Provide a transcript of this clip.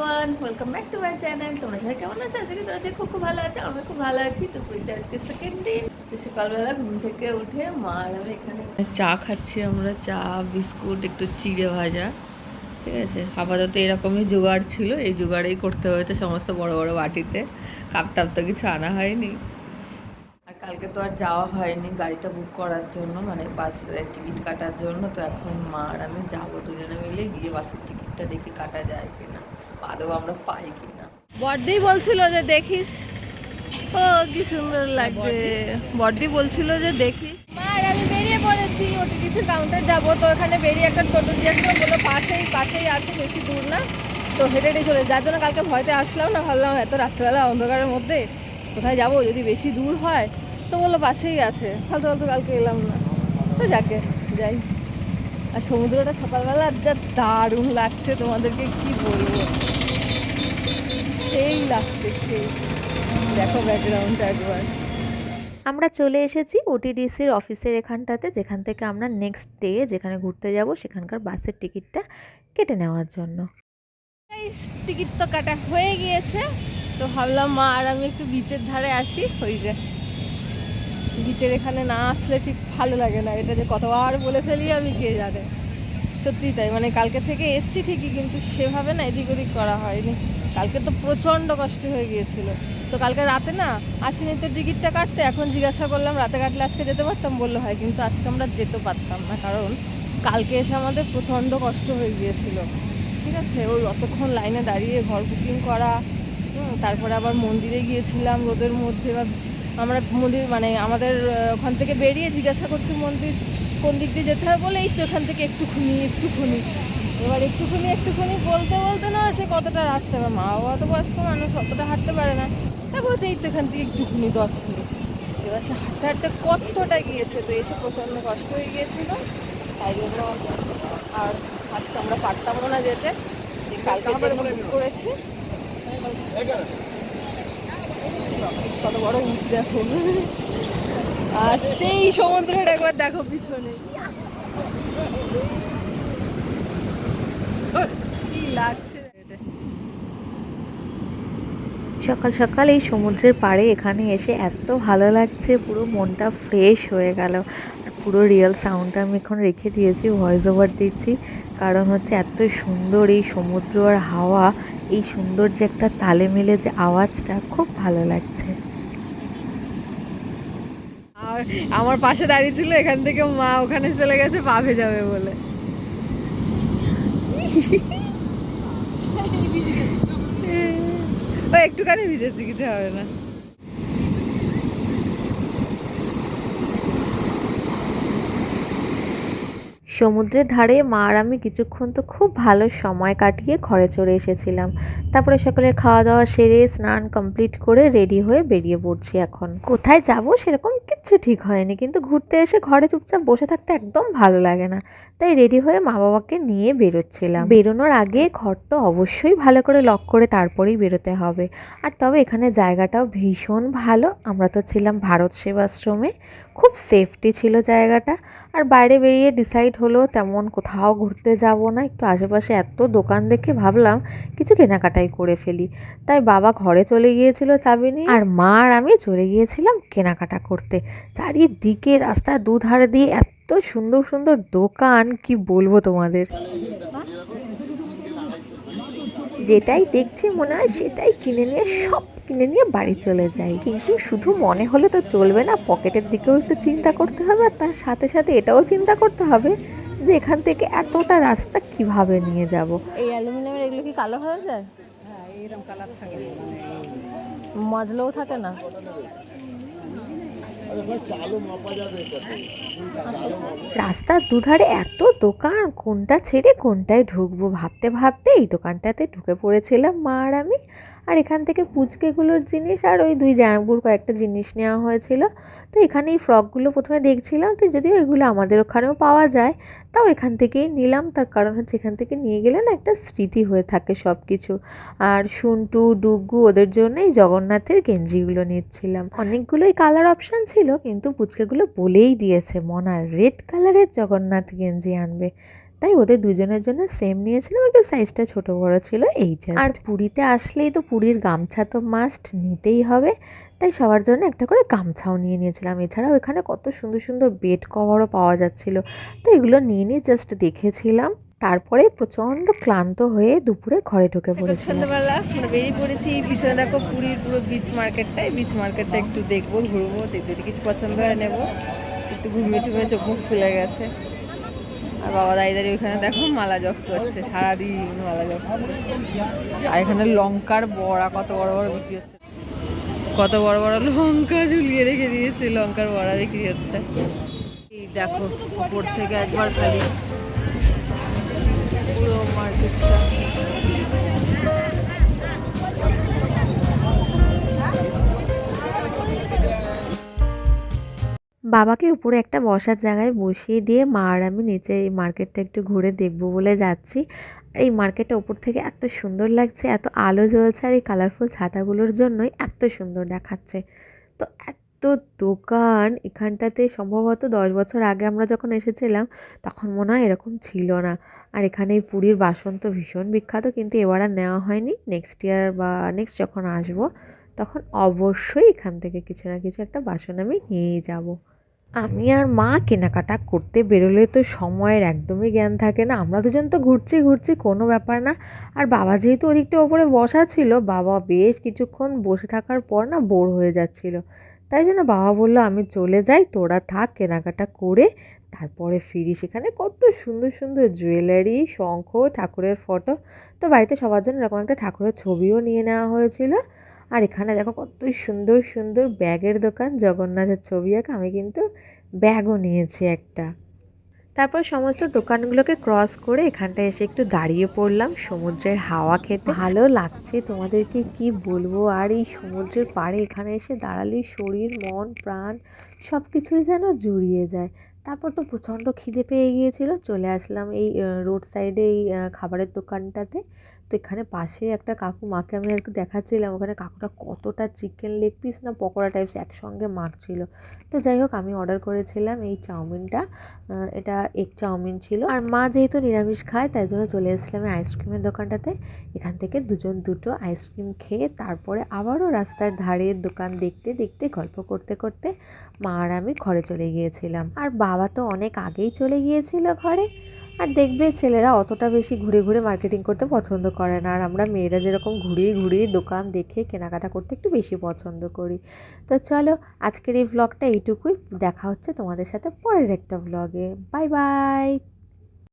Everyone welcome back to my channel তোমরা সবাই কেমন আছো? আজকে তোমরা সবাই খুব খুব ভালো আছো আমরা খুব ভালো আছি। তো পুরীতে আজকে সেকেন্ড দিন তো সকালবেলা ঘুম থেকে উঠে মা আমি এখানে চা খাচ্ছি আমরা, চা, বিস্কুট, একটু চিড়ে ভাজা, ঠিক আছে? আপাতত এরকমই জোগাড় ছিল, এই জোগাড়েই করতে হয়েছে সমস্ত বড় বড় বাটিতে। কাপ টাপ তো কিছু আনা হয়নি। আর কালকে তো আর যাওয়া হয়নি গাড়িটা বুক করার জন্য মানে বাসের টিকিট কাটার জন্য। তো এখন মা আর আমি যাব দুজনে মিলে, গিয়ে বাসের টিকিটটা দেখি কাটা যায় কিনা। আদৌ আমরা পাই কিনা। বর্দি বলছিল যে দেখিস। ও কি সুন্দর লাগছে। বর্দি বলছিল যে দেখিস। আর আমি বেরিয়ে পড়েছি ওটিটিসির কাউন্টার যাব। তো ওখানে বেরিয়ে একটা টোটো জিজ্ঞেস বলল পাশেই পাশেই আছে বেশি দূর না। তো হেঁটে হেঁটে চলে যার জন্য কালকে ভয়তে আসলাম না ভাবলাম এত রাত্রেবেলা অন্ধকারের মধ্যে কোথায় যাব যদি বেশি দূর হয়। তো বলল পাশেই আছে। ফালতু ফালতু কালকে এলাম না। তো যাকে যাই। আর সমুদ্রটা সকালবেলা যা দারুণ লাগছে তোমাদেরকে কি বলব? সেই লাগছে সেই। দেখো ব্যাকগ্রাউন্ডটা একবার। আমরা চলে এসেছি ওটিডিসির অফিসের এখানটাতে যেখান থেকে আমরা নেক্সট ডে যেখানে ঘুরতে যাব সেখানকার বাসের টিকিটটা কেটে নেওয়ার জন্য। টিকিট তো কাটা হয়ে গিয়েছে। তো ভাবলাম মা আর আমি একটু বিচের ধারে আসি। ওই যে বিচের এখানে না আসলে ঠিক ভালো লাগে না। এটা যে কতবার বলে ফেলি আমি কে জানে। সত্যি তাই। মানে কালকে থেকে এসছি ঠিকই, কিন্তু সেভাবে না এদিক ওদিক করা হয়নি। কালকে তো প্রচণ্ড কষ্ট হয়ে গিয়েছিল। তো কালকে রাতে না আসিনি তো টিকিটটা কাটতে এখন জিজ্ঞাসা করলাম, রাতে কাটলে আজকে যেতে পারতাম? বলল, হয়, কিন্তু আজকে আমরা যেতে পারতাম না। কারণ কালকে এসে আমাদের প্রচণ্ড কষ্ট হয়ে গিয়েছিল। ঠিক আছে? ওই অতক্ষণ লাইনে দাঁড়িয়ে ঘর বুকিং করা। তারপরে আবার মন্দিরে গিয়েছিলাম রোদের মধ্যে বা আমরা মন্দির মানে আমাদের ওখান থেকে বেরিয়ে জিজ্ঞাসা করছি, মন্দির কোন দিক দিয়ে যেতে হবে বলে, এই তো এখান থেকে একটুখুনি একটুখুনি। এবার একটুখানি, একটুখুনি বলতে বলতে না, সে কতটা রাস্তা, এবার মা বাবা তো বয়স্ক মানুষ, অতটা হাঁটতে পারে না। তা বলছে, এই তো এখান থেকে একটুখুনি, দশ মিনিট। এবার সে হাঁটতে হাঁটতে কতটা গিয়েছে তো, এসে প্রচণ্ড কষ্ট হয়ে গিয়েছিল। তাই জন্য আর আজকে আমরা পারতামও না যেতে। কালকে করেছি। কত বড় উঁচু দেখো। আর সেই একবার দেখো পিছনে। কি লাগছে সকাল সকাল এই সমুদ্রের পাড়ে এখানে এসে এত ভালো লাগছে, পুরো মনটা ফ্রেশ হয়ে গেল। পুরো রিয়েল সাউন্ডটা আমি এখন রেখে দিয়েছি ভয়েস ওভার দিচ্ছি। কারণ হচ্ছে এত সুন্দর এই সমুদ্র আর হাওয়া এই সুন্দর যে একটা তালে মিলে যে আওয়াজটা, খুব ভালো লাগছে। আর আমার পাশে দাঁড়িয়ে ছিল, এখান থেকে মা ওখানে চলে গেছে, পা ভেজাবে বলে। ও, একটুখানি ভিজেছি, কিছু হবে না। সমুদ্রের ধারে মা আর আমি কিছুক্ষণ তো খুব ভালো সময় কাটিয়ে ঘরে চলে এসেছিলাম। তারপরে সকালে খাওয়া দাওয়া সেরে স্নান কমপ্লিট করে রেডি হয়ে বেরিয়ে পড়ছি এখন। কোথায় যাব সেরকম কিচ্ছু ঠিক হয়নি, কিন্তু ঘুরতে এসে ঘরে চুপচাপ বসে থাকতে একদম ভালো লাগে না। তাই রেডি হয়ে মা বাবাকে নিয়ে বেরোচ্ছিলাম। বেরোনোর আগে ঘর তো অবশ্যই ভালো করে লক করে তারপরেই বেরোতে হবে। আর তবে এখানে জায়গাটাও ভীষণ ভালো। আমরা তো ছিলাম ভারত সেবাশ্রমে। খুব সেফটি ছিল জায়গাটা। আর বাইরে বেরিয়ে ডিসাইড হলো তেমন কোথাও ঘুরতে যাব না। একটু আশেপাশে এত দোকান দেখে ভাবলাম কিছু কেনাকাটাই করে ফেলি। তাই বাবা ঘরে চলে গিয়েছিল চাবি নিয়ে আর মা আর আমি চলে গিয়েছিলাম কেনাকাটা করতে। চারিদিকে রাস্তার দুধারে দিয়ে এত সুন্দর সুন্দর দোকান, কি বলব তোমাদের? যেটাই দেখছি মনে হয় সেটাই কিনে নিয়ে সব কিনে নিয়ে বাড়ি চলে যাই। কিন্তু শুধু মনে হলে তো চলবে না পকেটের দিকেও একটু চিন্তা করতে হবে আর তার সাথে সাথে এটাও চিন্তা করতে হবে যে এখান থেকে এতটা রাস্তা কীভাবে নিয়ে যাব। এই অ্যালুমিনিয়ামের এগুলো কি কালো হয়ে যায়? মাজলেও থাকে না? রাস্তার দুধারে এত দোকান কোনটা ছেড়ে কোনটায় ঢুকবো? ভাবতে ভাবতে এই দোকানটাতে ঢুকে পড়েছিলাম মা আর আমি। আর এখান থেকে পুচকেগুলোর জিনিস আর ওই দুই জামাইবুর কয়েকটা জিনিস নেওয়া হয়েছিল। তো এখানে এই ফ্রকগুলো প্রথমে দেখছিলাম, তো যদিও এগুলো আমাদের ওখানেও পাওয়া যায়, তাও এখান থেকেই নিলাম। তার কারণ হচ্ছে এখান থেকে নিয়ে গেলে না একটা স্মৃতি হয়ে থাকে সব কিছু আর সুন্টু ডুগু ওদের জন্যই জগন্নাথের গেঞ্জিগুলো নিচ্ছিলাম। অনেকগুলোই কালার অপশান ছিল, কিন্তু পুচকেগুলো বলেই দিয়েছে মনা রেড কালারের জগন্নাথ গেঞ্জি আনবে। তাই ওদের দুজনের জন্য সেম নিয়েছিলাম একটু সাইজটা ছোট বড় ছিল এই আর পুরীতে আসলেই তো পুরীর গামছা তো মাস্ট নিতেই হবে। তাই সবার জন্য একটা করে গামছাও নিয়ে নিয়েছিলাম। এছাড়াও এখানে কত সুন্দর সুন্দর বেড কভারও পাওয়া যাচ্ছিল। তো এগুলো নিয়ে নিয়ে জাস্ট দেখেছিলাম। তারপরে প্রচণ্ড ক্লান্ত হয়ে দুপুরে ঘরে ঢুকে পড়েছিলাম। সন্ধ্যাবেলা বেরিয়ে পড়েছি। পিছনে দেখো পুরীর পুরো বিচ মার্কেটটাই বিচ মার্কেটটা একটু দেখব ঘুরবো দেখতে যদি কিছু পছন্দ হয় নেব। একটু ঘুমিয়ে টুমিয়ে চোখ মুখ ফুলে গেছে। আর বাবা দাঁড়িয়ে দাঁড়িয়ে ওখানে দেখো মালা জপ করছে, সারাদিন মালা জপ। আর এখানে লঙ্কার বড়া, কত বড় বড় বিক্রি হচ্ছে। কত বড় বড় লঙ্কা ঝুলিয়ে রেখে দিয়েছে, লঙ্কার বড়া বিক্রি হচ্ছে। এই দেখো, উপর থেকে একবার খালি পুরো মার্কেটটা বাবাকে উপরে একটা বসার জায়গায় বসিয়ে দিয়ে, মা আর আমি নিচে এই মার্কেটটা একটু ঘুরে দেখব বলে যাচ্ছি। আর এই মার্কেটটা উপর থেকে এত সুন্দর লাগছে, এত আলো জ্বলছে আর এই কালারফুল ছাতাগুলোর জন্যই এত সুন্দর দেখাচ্ছে। তো এত দোকান এখানটাতে সম্ভবত দশ বছর আগে আমরা যখন এসেছিলাম, তখন মনে হয় এরকম ছিল না। আর এখানে এই পুরীর বাসন তো ভীষণ বিখ্যাত, কিন্তু এবার আর নেওয়া হয়নি। নেক্সট ইয়ার বা নেক্সট যখন আসব, তখন অবশ্যই এখান থেকে কিছু না কিছু একটা বাসন আমি নিয়েই যাব। আমি আর মা কেনাকাটা করতে বেরোলে তো সময়ের একদমই জ্ঞান থাকে না। আমরা দুজন তো ঘুরছি ঘুরছি, কোনো ব্যাপার না। আর বাবা যেহেতু ওদিকটা ওপরে বসা ছিল, বাবা বেশ কিছুক্ষণ বসে থাকার পর না বোর হয়ে যাচ্ছিল। তাই জন্য বাবা বলল, আমি চলে যাই, তোরা থাক, কেনাকাটা করে তারপরে ফিরি সেখানে কত সুন্দর সুন্দর জুয়েলারি, শঙ্খ, ঠাকুরের ফটো। তো বাড়িতে সবার জন্য এরকম একটা ঠাকুরের ছবিও নিয়ে নেওয়া হয়েছিল। আর এখানে দেখো কত সুন্দর সুন্দর ব্যাগের দোকান। জগন্নাথের ছবি আঁকা। আমি কিন্তু ব্যাগও নিয়েছি একটা। তারপর সমস্ত দোকানগুলোকে ক্রস করে এখানটায় এসে একটু দাঁড়িয়ে পড়লাম সমুদ্রের হাওয়া খেতে। ভালো লাগছে তোমাদেরকে কি বলব? আর এই সমুদ্রের পাড়ে এখানে এসে দাঁড়ালেই শরীর, মন, প্রাণ সব কিছুই যেন জুড়িয়ে যায়। তারপর তো প্রচণ্ড খিদে পেয়ে গিয়েছিল। চলে আসলাম এই রোড সাইডে এই খাবারের দোকানটাতে। তো এখানে পাশে একটা কাকু, মাকে আমি আর কি দেখাচ্ছিলাম। ওখানে কাকুটা কতটা চিকেন লেগ পিস না পকোড়া টাইপস একসঙ্গে মাখছিল তো যাই হোক, আমি অর্ডার করেছিলাম এই চাউমিনটা। এটা এগ চাউমিন ছিল। আর মা যেহেতু নিরামিষ খায়, তাই জন্য চলে এসেছিলাম আইসক্রিমের দোকানটাতে। এখান থেকে দুজন দুটো আইসক্রিম খেয়ে তারপরে আবারও রাস্তার ধারের দোকান দেখতে দেখতে, গল্প করতে করতে মা আর আমি ঘরে চলে গিয়েছিলাম। আর বাবা তো অনেক আগেই চলে গিয়েছিল ঘরে। আর দেখবে ছেলেরা অতটা বেশি ঘুরে ঘুরে মার্কেটিং করতে পছন্দ করে না। আর আমরা মেয়েরা যেরকম ঘুরিয়ে ঘুরিয়ে দোকান দেখে কেনাকাটা করতে একটু বেশি পছন্দ করি। তো চলো আজকের এই ভ্লগটা এইটুকুই। দেখা হচ্ছে তোমাদের সাথে পরের একটা ভ্লগে বাই বাই